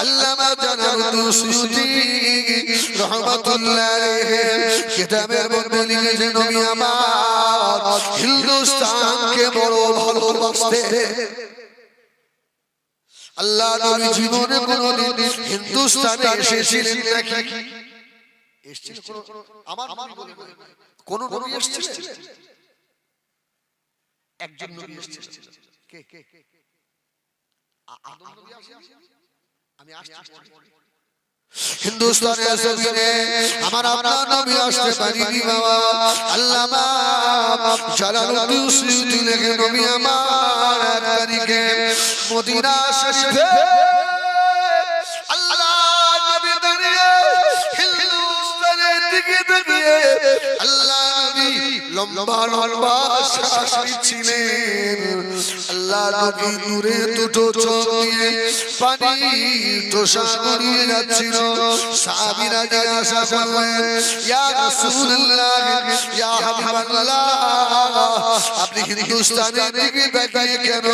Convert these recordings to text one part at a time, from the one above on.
আল্লামা Jalaluddin Suyuti রহমাতুল্লাহ কিতাবের মধ্যে লিখেছেন নবী আমার হিন্দুস্তানকে বড় ভালোবাসতে। আল্লাহ নবী জীবনে কোনদিন হিন্দুস্তানে এসেছিলেন নাকি? এসেছিলেন আমার নবী। কোন এসেছিলেন? একজন নবী এসেছিলেন। কে কে আ- আদম নবী আসেনি? আমি আসছি পরে। জমিনে আমার আপনার নবী আসতে পারিনি বাবা। আল্লামা জালালুদ্দিন সুয়ুতি লেখে নবী আমার এক তারিখে মদিনা শরীফে আল্লাহ নবী দাঁড়িয়ে হিন্দুস্তানের দিকে আল্লাহ নবী লম্বা লম্বা শ্বাস নিচ্ছিলেন আপনি হিন্দুস্তানের কেন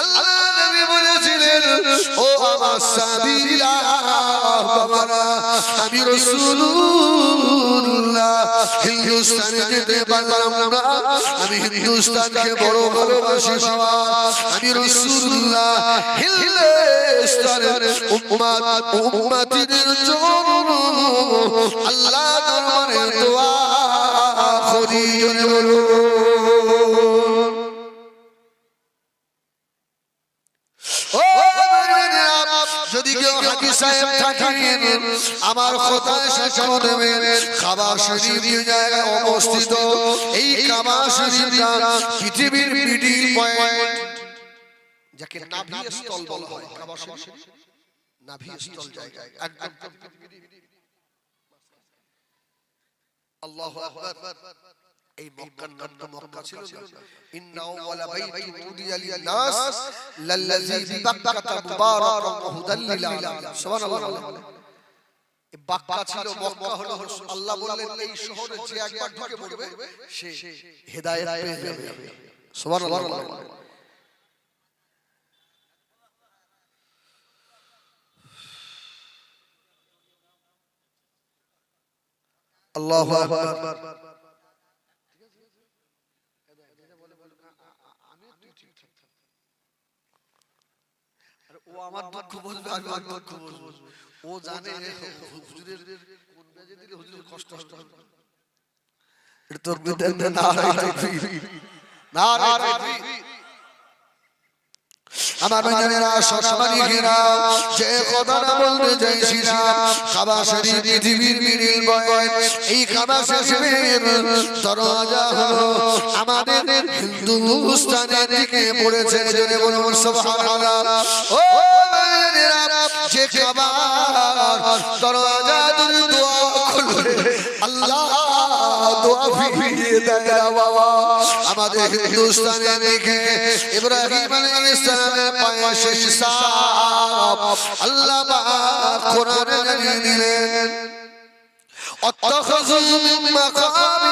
আল্লাহ বলেছিলেন ও আমার সাহাবীরা বাবারা, আমি রাসূলুল্লাহ। হিন্দুস্তানে যেতে পারলাম না আমি হিন্দুস্তানকে বড় ভালোবাসি বাবা। আমি রাসূলুল্লাহ। হিন্দুস্তানের উম্মত উম্মতিদের জন্য আল্লাহ দরবারে দোয়া করি বলুন দেবেন কাবা শরীফ এই কাবা শরীফটা মক্কা ছিল ইন্না আউওয়ালা বাইতি উদিয়া লিন-নাস। লাল্লাযী বিবাক্কাতা মুবারাকান ওয়া সুবহানাল্লাহ। বাক্কা ছিল মক্কা হলো আল্লাহ বললেন এই শহরে যে একবার ঢুকে পড়বে সে হেদায়েত পেয়ে যাবে। সুবহানাল্লাহ। আল্লাহু আকবার। ও আমার দুঃখ বলবে আমি আমার দুঃখ বলব ও জানে হুজুরের কোন বেজে দিলে হুজুরের কষ্ট হবে। এটা তোর বিদ্যাতে না না আমার ভাইজানেরা সসমানি ঘেরা যে কথাটা বলতে চাইছিলাম কাবা শরীফ পৃথিবীর মিডিল বয়। এই দরজা হলো আমাদের হিন্দুস্তানের দিকে পড়েছে জেনে বলুন সুবহানাল্লাহ। ও ভাইজানেরা যে কাবা দরজা দিয়ে খুলে আল্লাহ দোয়া ফিরিয়ে দেয় বাবা। আমাদের হিন্দুস্তানে দিকে ইব্রাহিম আলাইহিস সালামের পায়ে শেষ সাপ আল্লাহ কোরআনে দিলেন। اتخذوا من مقام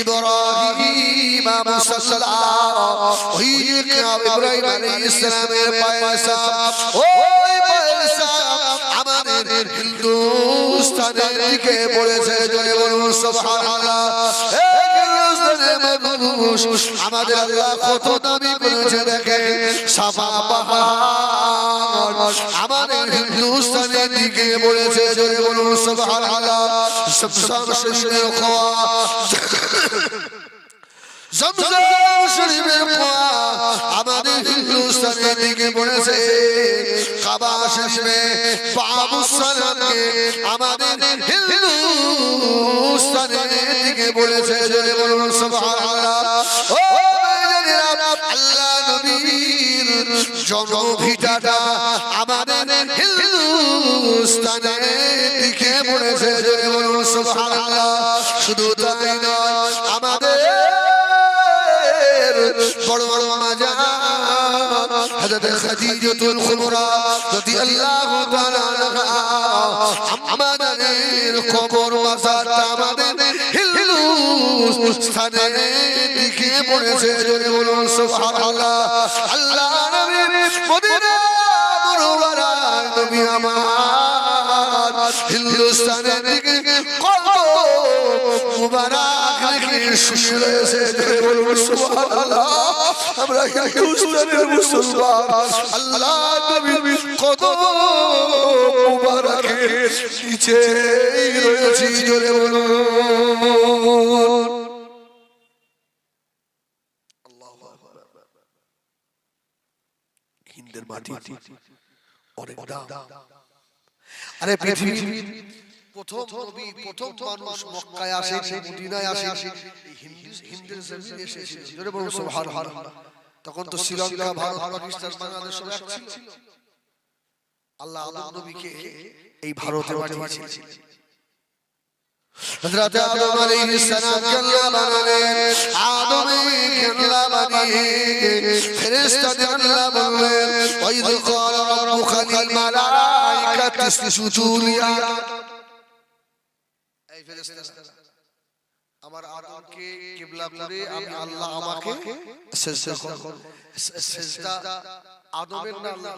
إبراهيم مصلى ওই ইব্রাহিম আলাইহিস সালামের পায়ে সাপ ওই পায়ে সাপ আমাদের হিন্দুস্তানের দিকে পড়েছে জোরে বলুন সুবহানাল্লাহ হে মানুষ, আমাদের আল্লাহ কত দামি করেছে দেখে সাফা পাহাড়। আমাদের হিন্দুস্তানের দিকে বলেছে, জোরে বলুন, সুবহানাল্লাহ। সব সব জমজম খোয়া। আমাদের হিন্দুস্তানের দিকে পড়েছে কাবা শরীফে বাবু সালামকে আমাদের হিন্দুস্তানের দিকে পড়েছে জোরে বলুন সুবহানাল্লাহ। ও ভাইজানেরা, আল্লাহ নবীর জন্মভিটাটা আমাদের হিন্দুস্তানের দিকে পড়েছে জোরে বলুন সুবহানাল্লাহ। শুধু তাই নয় বড় বড় মাজা হযরত খাদিজাতুল কুবরা রাদিয়াল্লাহু তাআলা আমাদের কবর মাজারটা আমাদের হিন্দুস্তানের দিকে পড়েছে, জোরে বলুন সুবহানাল্লাহ। আল্লাহ নবী মদিনা মুনওয়ারা নবী আমার। হিন্দুস্তানের দিকে কত মুবারক রেখে শুয়ে রয়েছে বলুন সুবহানাল্লাহ। আমরা হিন্দুস্তানের মুসলমান। আল্লাহ নবী কত মুবারকের নিচে রয়েছি জোরে বলুন হিন্দের মাটি অনেক দাম। আরে পৃথিবীর প্রথম নবী প্রথম মানুষ মক্কায় আসে মদিনায় আসে। হিন্দের জমিনে এসেছিল জোরে বলুন সুবহানাল্লাহ। তখন তো শ্রীলঙ্কা ভারত পাকিস্তান বাংলাদেশ সব এক ছিল। আল্লাহ আদম নবীকে এই ভারতে পাঠিয়েছিলেন হযরত আদম আলাইহিস সালাম আল্লাহ বানালেন। আদম আল্লাহ বানিয়ে ফেরেশতাদের আল্লাহ বললেন ওয়াইদ ক্বাল রাব্বুকা লিল মালাইকাতি ইসজুদু লিআদম এই ফেরেশতারা আমার আদমকে কিবলা করে আমি আল্লাহ আমাকে সিজদা করো সিজদা আদমের না আল্লাহ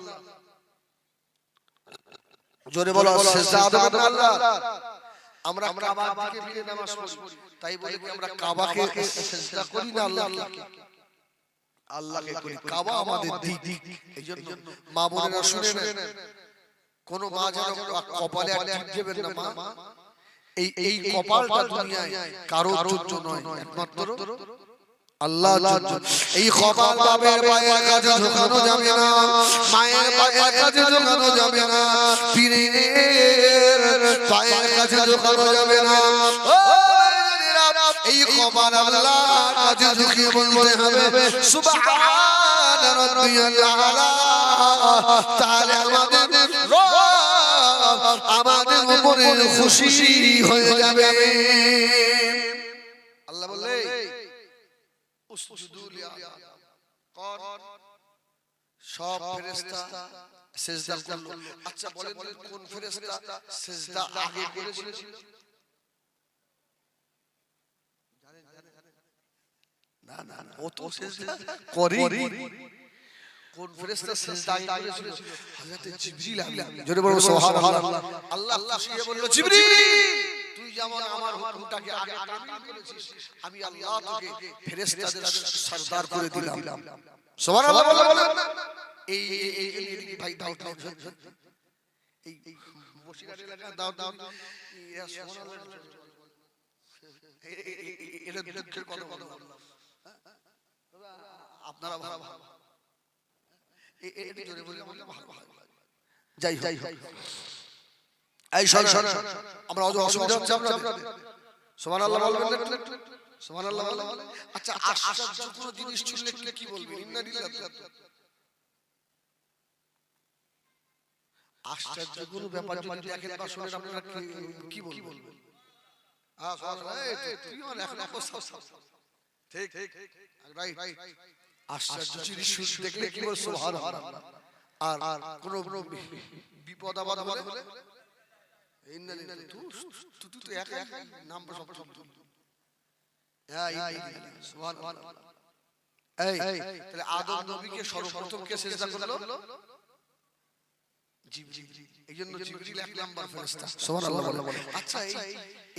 জোরে বলো সিজদা আদমের না আল্লাহ আমরা কাবার দিকে ফিরে নামাজ পড়ি তাই বলে কি আমরা কাবাকে সিজদা করি না আল্লাহকে? আল্লাহকে? করি। কাবা আমাদের দিক। এইজন্য মা বোনেরা শুনে নেন। কোন মা যেন কপালে আর টিপ দেবেন না মা। এই এই কপালটা দুনিয়ায় কারোর জন্য নয় একমাত্র আল্লাহ এই কপাল বাবের পায়ের কাছে ঝোকানো যাবে না। মায়ের পায়ের কাছে ঝোকানো যাবে না। পীরের পায়ের কাছে ঝোকানো যাবে না। এই কপাল আল্লাহর কাছে ঝুঁকিয়ে বলতে হবে সুবহান রাব্বিয়াল আলা তাহলে উপরে খুশি হয়ে যাবে। আল্লাহ কর। সব ফেরেশতা সিজদা করল। আচ্ছা বলেন কোন ফেরেশতা সিজদা আগে করেছিল? না না না। ও তো সিজদা করেনি কোন ফেরেশতা সিজদা করেছিল হযরত জিবরিল আলাইহিস জোরে বলো সুবহানাল্লাহ আল্লাহ আল্লাহ খুশি বলল জিবরিল তুই যেমন আমার হুকুমটাকে আগে তামিল করেছিস আমি আল্লাহ তোকে ফেরেশতাদের সরদার করে দিলাম সুবহানাল্লাহ বলে বলে এই এই এই এই এই ভাই দাও দাও এই এই বসিরহাট দাও দাও ইয়া সুবহানাল্লাহ এটা দুঃখের কথা বললাম আপনারা ভালো ভালো এ- এ- এটা জোরে বলে বললে ভালো হয় যাই যাই এই শোন শোন আমরা অত অসুবিধা হচ্ছে আপনাদের সুবহানাল্লাহ বলবেন না একটু? সুবহানাল্লাহ বলবেন আচ্ছা আশ্চর্য কোনো জিনিস শুনলে কি কি বলবেন ইন্না লিল্লাহি আশ্চর্য কোনো ব্যাপার যদি দেখেন বা শুনেন আপনারা কি- বলবেন সব। ঠিক রাইট আশ্চর্য জিনিস দেখলে কি আর আর কোন বিপদ আপদ হলে তু এক এক নাম সব সব এই তাহলে আদম নবীকে সর্বপ্রথম কে সিজদা করল? জিবরিল। জিবরিল। এক নাম্বার ফেরেশতা। সুবহানাল্লাহ আচ্ছা এই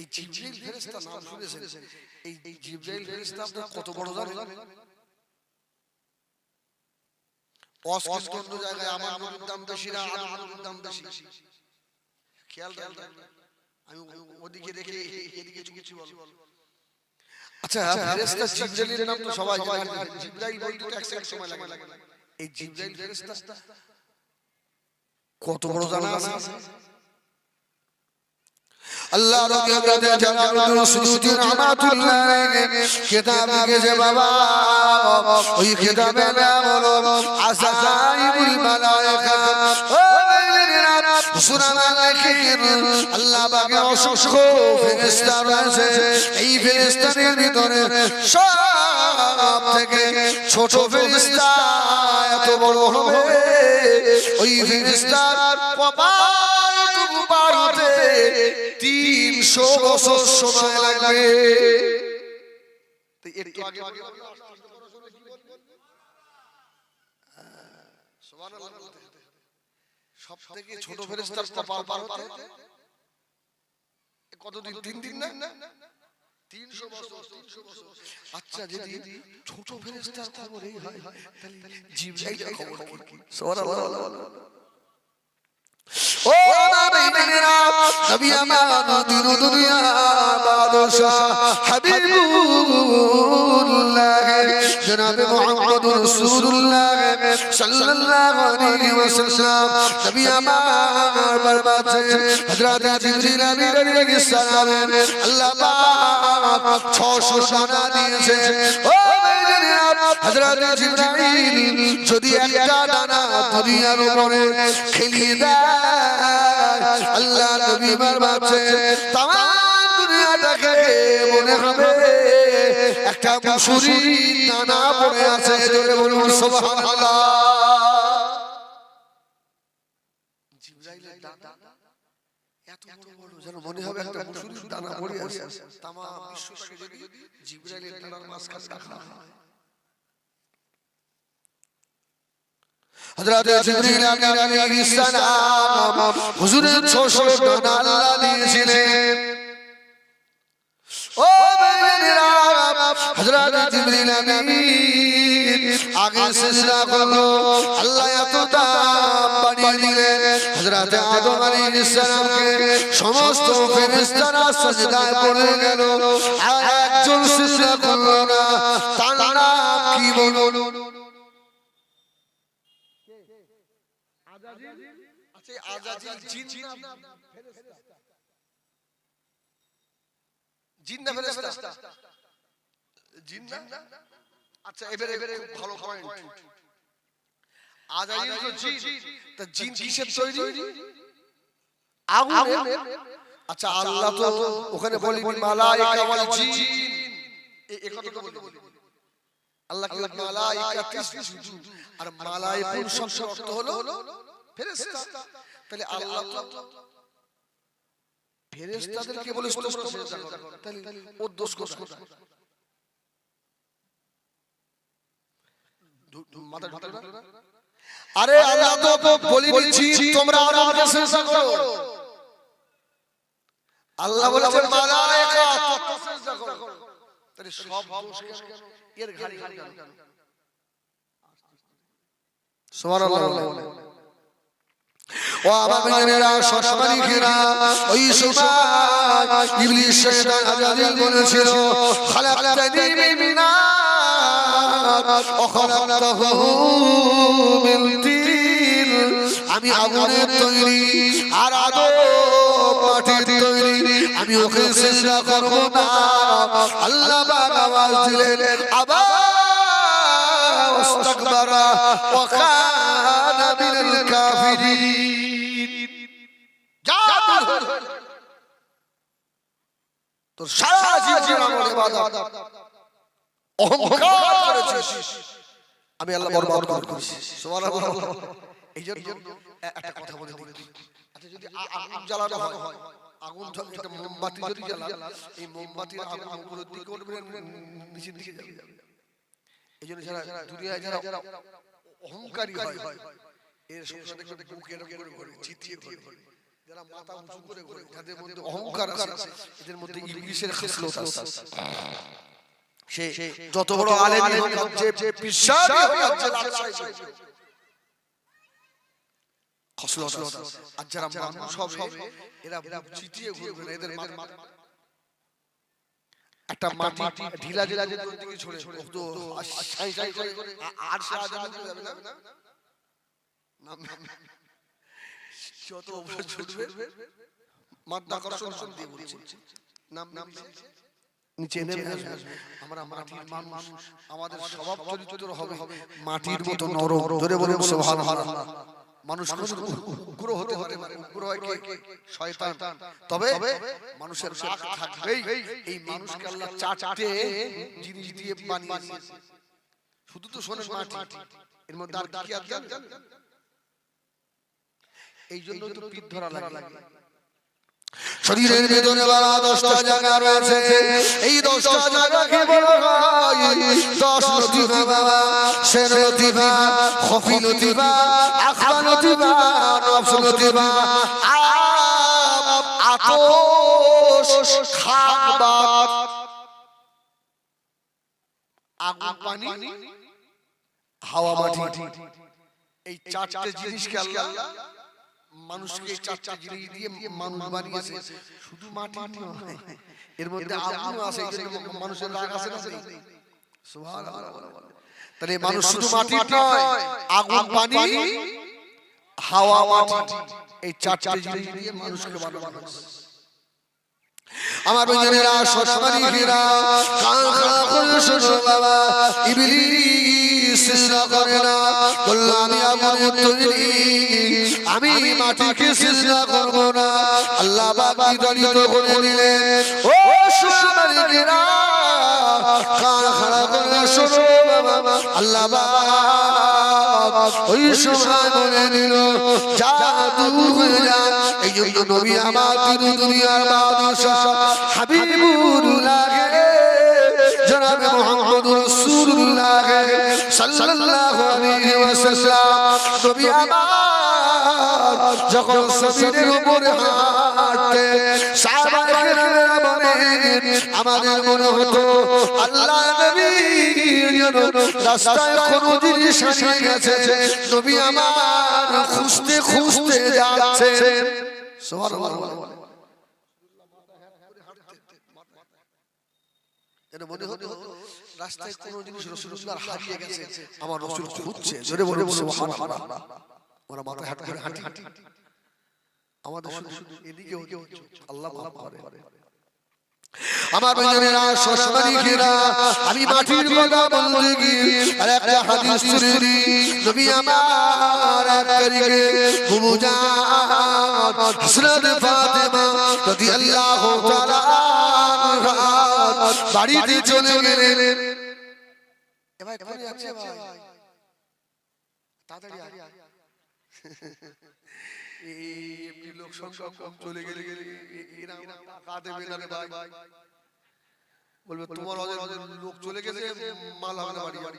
এই জিবরিল ফেরেশতা নাম শুনেছেন। এই এই জিবরিল ফেরেশতা আপনার কত বড় জানেন? অস্পষ্ট জায়গায় আমার নবীর দাম বেশি না আদম নবীর দাম বেশি। খেয়াল রাখবেন আমি ওদিকে দেখে এদিকে কিছু কিছু বল। আচ্ছা ফেরেশতা জিবরাইলের নাম তো সবাই জানে। জিবরাইল বলতে এক সেকেন্ড সময় লাগে এই জিবরাইল ফেরেশতা। কত বড় জানা আছে? আল্লাহ রবিতে জালালুল সুজুদি রহমাতুল্লাহ কিতাব লিখেছে বাবা। ওই কিতাবে নাম হলো আসাইবুল মালায়েকা। ও আল্লাহ পাকে অসংখ্য ফেরেশতা রয়েছে। এই ফেরেশতাদের ভিতরে সব থেকে ছোট ফেরেশতা এত বড় হবে। ওই ফেরেশতার কপালটুকু পার তিনশো বছর সময় লাগবে। হতে কতদিন? আচ্ছা হয় ও! নবীরা নবী আমার দিন দুনিয়া বাদশা হাবিবুল্লাহ জনাব মুহাম্মদ রাসূলুল্লাহ সাল্লাল্লাহু আলাইহি ওয়াসাল্লাম নবী আমার বরবাদে হযরত জিবরিল আমিন আলাইহিস সালাম আল্লাহ পাক 600 সোনা দিয়েছে ও হযরত জিবরাইল যদি একটা খেলিয়ে দেয় আল্লাহ নবী বারবাচ্ছে তাম দুনিয়াটাকে মনে হবে। একটা মুসুরি দানা পড়ে আছে, জোরে বলুন, সুবহানাল্লাহ। জিবরাইলের দানা, এত বড় বড়, যেন মনে হবে একটা মুসুরির দানা পড়ে আছে। তামাম বিশ্বটাকে যদি জিবরাইলের দানার মাঝখানে রাখা হয়। হযরত জিবরিল আমিন আলাইহিস সালাম হুজুরের 600 ডানা আল্লাহ দিয়েছিলেন। ও বেরেরা হযরত জিবরিল আমিন, আগে সিজদা করল, আল্লাহ এত দাম বাড়িয়ে দিলেন। হযরত আদম আলাইহিস সালামকে সমস্ত একজন কি বলুন? আচ্ছা আজাজিল জিন না জিন না ফেরেশতা? জিন না? আচ্ছা এবারে এবারে ভালো পয়েন্ট আজাজিল তো জিন। তা জিন কিসের তৈরি? আগুনের। আচ্ছা আল্লাহ তো ওখানে বলি মালাইকা ওয়াল জিন। এই এই কথা বলি আল্লাহ কি মালাইকা তাসজুদু আর মালাইকুন শব্দ অর্থ হলো ফেরেশতা। তাহলে আল্লাহ ফেরেশতাদেরকে বলে তোমরা সেজদা করো তাহলে ওর দোষ কোথায়? মাথা ঢুকলো না? আরে আল্লাহ তো বলি তোমরা আমাকে সেজদা করো। আল্লাহ বলেছে তাহলে সব দোষ কেন? এর ঘাড়ি ঘাড়ি কেন? সুবহানাল্লাহ ও আমার মেয়েরা সসমানি ঘেরা ওই শয়তান আজাদিল বলেছিল খালাকতানি মিন নার ও খালাকতাহু মিন তিন। আমি আগুনের তৈরি আর তৈরি আমি ওকে সিজদা করব না আল্লাহ পাক আওয়াজ দিলেন আবার واستكبر وكان من الكافرين যা বের হয়ে। তোর সারা জীবন আমার ইবাদত অহংকার করেছিস আমি আল্লাহ বরবাদ করে দিয়েছি সুবহানাল্লাহ এই জন্য এ- একটা কথা বলে দিই আচ্ছা যদি আ- আগুন জ্বালানো হয় আগুন একটা মোমবাতি যদি জ্বালান এই মোমবাতির আগুন দিকে উঠবে নিচের দিকে যাবে এই জন্য যারা দুনিয়ায় যারা অহংকারী হয় এর এরকম করে চিতিয়ে যারা মাথা উঁচু করে যাদের মধ্যে অহংকার আছে এদের মধ্যে ইবলিসের খাসলত আছে। সে যত বড় আলেম হোক যে বিশ্বাসী হোক যে লালসাই হোক খসলত আর যারা মানুষ হবে এরা বুক ঘুরবে না এদের একটা মাটি ঢিলা ঢিলা যে তোর দিকে ছড়ে। ও তো ছাই ছাই করে। আর সে যাবে না? না, না, না। যত উপরে ছুটবে? মাধ্যাকর্ষণ দিয়ে বলছি। নাম নাম নিচে নেমে আসবে। আমরা মাটির মানুষ। আমাদের স্বভাব চরিত্র হবে। মাটির মতো নরম ধরে বলে সুবহানাল্লাহ মানুষ উগ্র হতে হতে পারে উগ্র হয় কে শয়তান। তবে মানুষের রাগ থাকবেই। এই মানুষকে আল্লাহ চাটে জিনিস দিয়ে বানিয়েছে। শুধু তো শোনেন মাটি। এর মধ্যে আর কি এই জন্য তো পিঠ ধরা লাগে। শরীরের ভিতরে বাবা দশটা জায়গা রয়েছে। এই দশটা জায়গাকে বলা দশ বাবা খফি আখবা নফস আগুন পানি হাওয়া মাটি। এই চারটে জিনিসকে আল্লাহ মানুষকে চারটে জিনিস দিয়ে মানুষ বানিয়েছে। শুধু মাটি নয়। এর মধ্যে আগুন আছে মানুষের রাগ আছে না সুবহানাল্লাহ। তাহলে মানুষ শুধু মাটি নয় আগুন পানি হাওয়া মাটি এই চারটে জিনিস দিয়ে মানুষকে বানানো হয়েছে। আমার বন্ধুরা সসমানিকেরা কান করে শোনো বাবা। ইবলিস। করে না বলল আমি আগুন তৈরি আমি মাটিকে সিজদা করব না। আল্লাহ বাবা দলিত করে দিলেন। ও সসমানিকেরা কান খাড়া করে শোনো বাবা। আল্লাহ বাবা ওই সময় বলে দিল যা দূর হয়ে যা। এই জন্য নবী আমার তিন দুনিয়ার বাদশাহ। হাবিবুল্লাহ জনাবে মোহাম্মদ রাসূলুল্লাহ সাল্লাল্লাহু আলাইহি ওয়াসাল্লাম নবী আমার যখন সফিনের উপরে হাঁটতে সাহাবায়ে কেরামেরা বলেন আমাদের মনে হতো, আল্লাহ নবী রাস্তায় কোনো জিনিস হারিয়ে গেছে, নবী আমার খুঁজতে খুঁজতে যাচ্ছেন। সুবহানাল্লাহ যেন মনে হতো রাস্তায় কোনো জিনিস রসুল্লাহ হারিয়ে গেছে আমার রসুল খুঁজছে জোরে বলে বলে ওরা মাথায় হাত করে হাঁটি আমাদের শুধু শুধু এদিকে ওদিকে আল্লাহ মাফ করে। আমার ভাইয়েরা সসমানিকেরা আমি মাটির কথা বলতে গিয়ে আর একটা হাদিস নবী আমার এক হযরত ফাতেমা রাদিয়াল্লাহু তাআলা বাড়িতে চলে গেলেন। এ কোথায় যাচ্ছে ভাই। তাড়াতাড়ি আয়। এই লোক সংখ্যা কম চলে গেলে গেলে এরা টাকা দেবে না রে ভাই। বলবে তোমার অজয় লোক চলে গেছে মাল হবে না বাড়ি। বাড়ি।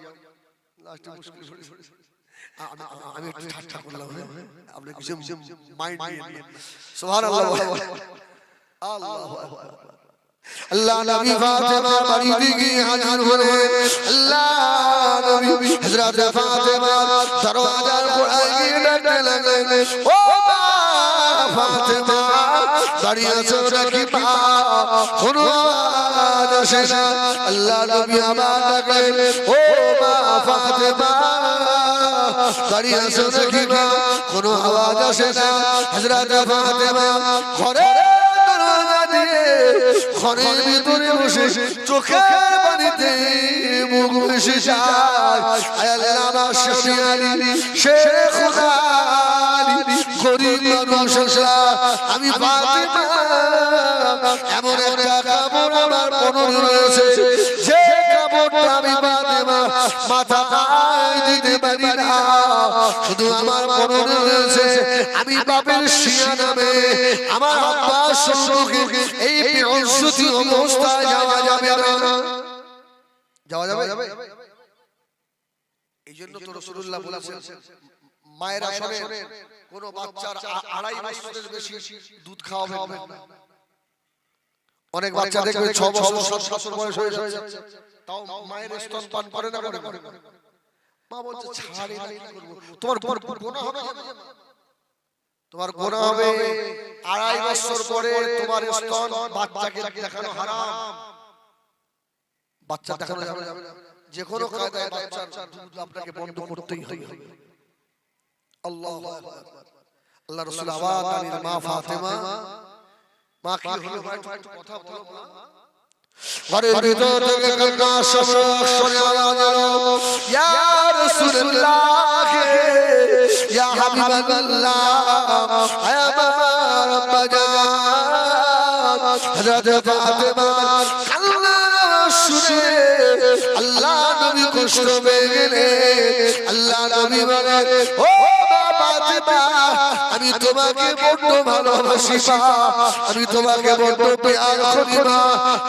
লাস্টে মুশকিল পড়ে পড়ে আমি আমি একটু ঠাট্টা করলাম হ্যাঁ? আপনি কিছু মাইন্ড সুবহানাল্লাহ। আল্লাহু। আকবার আল্লাহ নবী ফাতেমা বাড়িতে গিয়ে হাজির হলেন। আল্লাহ নবী হযরত ফাতেমা দরওয়াজার গোড়ায় গিয়ে ডাকতে লাগলেন। ও মা ফাতেমা বাড়ি আছো নাকি মা? কোনো আওয়াজ আসে না। আল্লাহ নবী আমার ডাকলেন। ও মা ফাতেমা বাড়ি আছো নাকি মা? কোনো আওয়াজ আসে না। হযরত ফাতেমা ঘরে ঘরের ভিতরে বসে চোখের পানিতে মুখ ভেসে যায়। আল্লাহ আলী। শেখ গরিব। আমি এমন একটা কাপড় আমার মনে রয়েছে। যে কাপড়টা আমি ফাতেমা এই জন্য তো রসুল্লাহ বলেছেন, মায়েরা শোনেন কোন বাচ্চার আড়াই বছরের বেশি দুধ খাওয়াবে না। অনেক বাচ্চা দেখবে ছ বছর, সাত বছর বয়স হয়ে যাচ্ছে, তাও মায়ের স্তন পান করে না করে করে। মা বলছে ছাড়ে না, কি করব? তোমার তোমার গোনা হবে তোমার গোনা হবে আড়াই বছর পরে তোমার স্তন বাচ্চাকে দেখানো হারাম। বাচ্চা দেখানো যাবে যে কোনো কায়দায় বাচ্চার দুধ আপনাকে বন্ধ করতেই হবে। আল্লাহ আল্লাহ রসুল আবার মা ফাতেমা। মা কি হলো কথা বলো ঘরের ভিতর থেকে শোনা শুনে আওয়াজ এলো ইয়া রাসূলুল্লাহ ইয়া হাবিবাল্লাহ। বাবার বাজান হযরত ফাতেমা কান্না শুনে আল্লাহ নবী কষ্ট পেয়ে আল্লাহ নবী বলে ও আমি তোমাকে বড্ড ভালোবাসি মা আমি তোমাকে বড্ড প্যার করি মা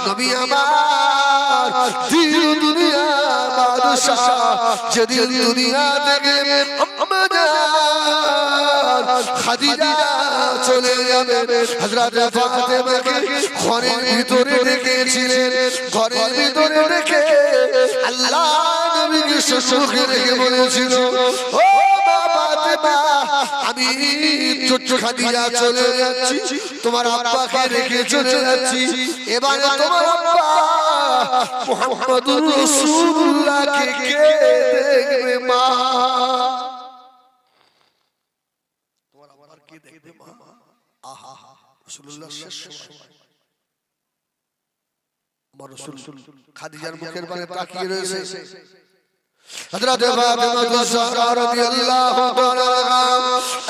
নবী আমার দিল দুনিয়া বাদশাহ যেদিন দুনিয়া থেকে খাদিজা চলে যাবে। হযরত ফাতেমাকে ঘরের ভিতরে রেখেছিলেন ঘরের ভিতরে রেখে আল্লাহ নবীকে সুসুখে রেখে বলেছিল ও আমি ছোট্ট চলে যাচ্ছি, তোমার আব্বাকে রেখে চলে যাচ্ছি। এবার তোমার আব্বা মুহাম্মদুর রাসূলুল্লাহকে কে দেখবে মা? তোমার আব্বার কে দেখবে মা? আহা, রাসূলুল্লাহ শেষ সময়। আমার রাসূল খাদিজার মুখের পানে তাকিয়ে রয়েছে। হযরত ফাতেমা জাহরা রাদিয়াল্লাহু তাআলা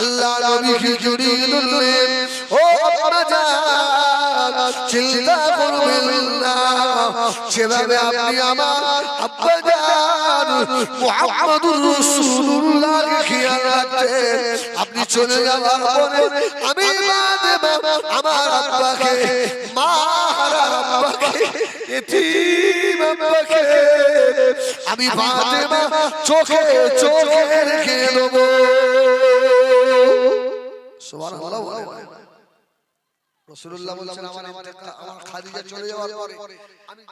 আল্লাহ নবীকে জড়িয়ে ধরলেন ও আম্মা জান, চিন্তা করবেন না, যেভাবে আপনি আমার আব্বা জান, মুহাম্মদুর রাসূলুল্লাহকে খেয়াল রাখতেন আপনি চলে যাওয়ার পরে আমি মা দেব, আমার আব্বাকে মা হারা আব্বাকে, এতিম আব্বাকে। আমি ফাতেমা চোখে চোখে রেখে দেব। সুবহানাল্লাহ রাসূলুল্লাহ বলছেন আমার আমার খাদিজা চলে যাওয়ার পরে আমি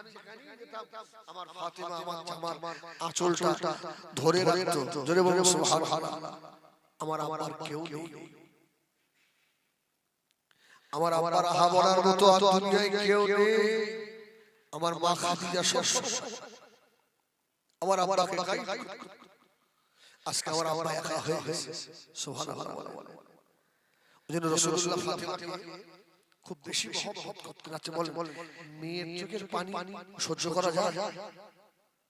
আমার ফাতেমা আমার আমার আঁচলটা ধরে রাখতো। জোরে বলুন সুবহানাল্লাহ। আমার আমার কেউ নেই। আমার আমার আহা বলার মতো আর দুনিয়ায় কেউ নেই। আমার মা খাদিজা সব আমার আব্বাকে খাই আজকে আমার আব্বা একা হয়ে গেছে সুবহানাল্লাহ ওজন্য রাসূলুল্লাহ ফাতেমাকে খুব বেশি মহব্বত করতে যাচ্ছে বলেন মেয়ের চোখের পানি সহ্য করা যায়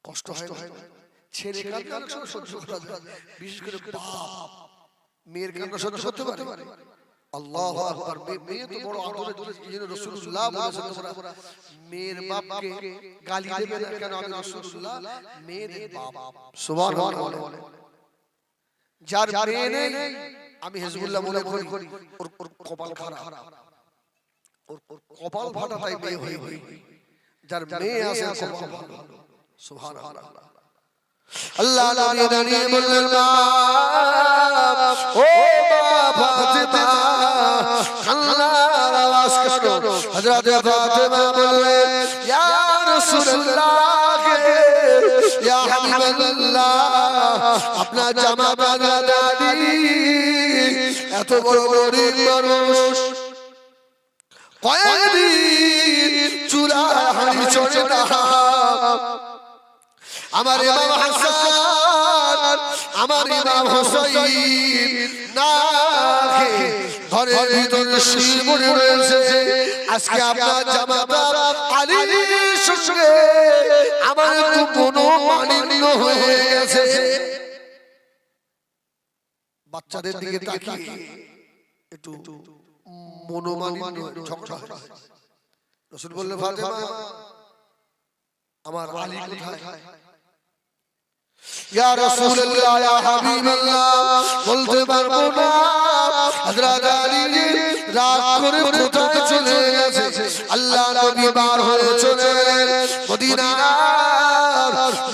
কষ্ট হয় না। ছেলে কান্না সহ্য করা যায়। বিশেষ করে বাপ। মেয়ের কান্না সহ্য করতে পারে। আল্লাহু আকবার। মেয়ে তো বড় আদরের জিনিস। এই জন্য রাসূলুল্লাহ বলেছেন তোমরা মেয়ের বাপকে গালি দেবে না কেন? আমি রাসূলুল্লাহ মেয়েদের বাপ। সুবহানাল্লাহ যার মেয়ে নেই আমি হিজবুল্লাহ মনে করি ওর ওর কপাল খারাপ। ওর কপাল ফাটা তাই মেয়ে হয়ে হয়ে যার মেয়ে আছে কপাল ভালো। সুবহানাল্লাহ। আল্লাহ নবী দাঁড়িয়ে বললেন মা ও মা ফাতেমা আল্লাহর আওয়াজ করো হযরত ফাতেমা বললেন ইয়া রাসূলুল্লাহ ইয়া হাবিবাল্লাহ আপনার জামা বাঁধা দাদি এত বড় গরিব মানুষ কয়েকদিন চুলা হাড়ি চড়ে না আমার ইমাম হাসান আমার ইমাম হোসাইন না ঘরের ভিতরে শুয়ে পড়ে রয়েছে। আজকে আপনার জামাতার আলীর সঙ্গে আমার একটু মনোমালিন্য হয়ে গেছে। বাচ্চাদের দিকে তাকিয়ে একটু ঝগড়া হয়। রসুল বললে ফাতেমা আমার আলী কোথায়? ইয়া রাসূলুল্লাহ, ইয়া হাবিবাল্লাহ, বলতে পারব না। হযরত আলী রাগ করে কোথায় চলে গেছে, আল্লাহ নবী বার হয়ে চলে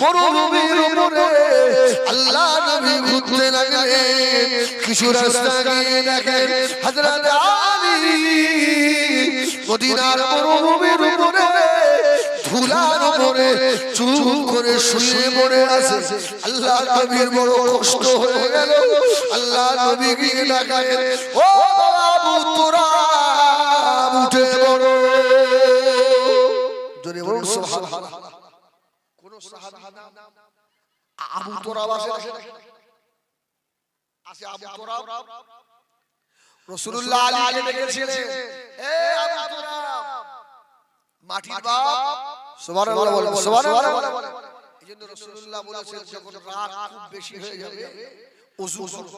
মরুভূমির উপরে আল্লাহ নবী ঘুরতে কিছু রাস্তা গিয়ে দেখেন হযরত আলী মদিনার মরুভূমির উপরে ধুলার উপরে চুপ করে শুয়ে পড়ে আছে। আল্লাহ নবীর বড় কষ্ট হয়ে গেল। আল্লাহ নবী গিয়ে ডাকায় ও বাবু তোরা উঠে বড় জোরে বলুন সুবহানাল্লাহ। কোন সাহাবী নাম আবু তোরাব আসে আসে আবু তোরাব রাসূলুল্লাহ আলীকে ডেকেছিলেন এ আবু তোরাব মাটির বাপ সুবহানাল্লাহ বলেন সুবহানাল্লাহ এইজন্য রাসূলুল্লাহ বলেছেন যখন রাগ খুব বেশি হয়ে যাবে ওযু করো।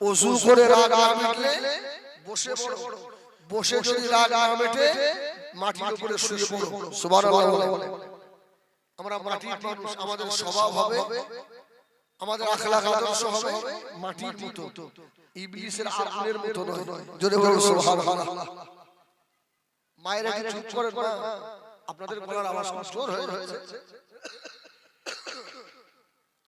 ওযু করে রাগ না মিটলে বসে পড়ো। বসে যদি রাগ না মেটে মাটির উপরে শুয়ে পড়ো। সুবহানাল্লাহ বলেন। আমরা মাটির মানুষ আমাদের স্বভাব হবে আমাদের আখলাক আদর্শ হবে মাটির মতো। ইবলিসের আগুনের মতো নয়। জোরে বলুন সুবহানাল্লাহ মায়েরা কি চুপ করেন না আপনাদের গলার আওয়াজ খুব হয়ে হয়েছে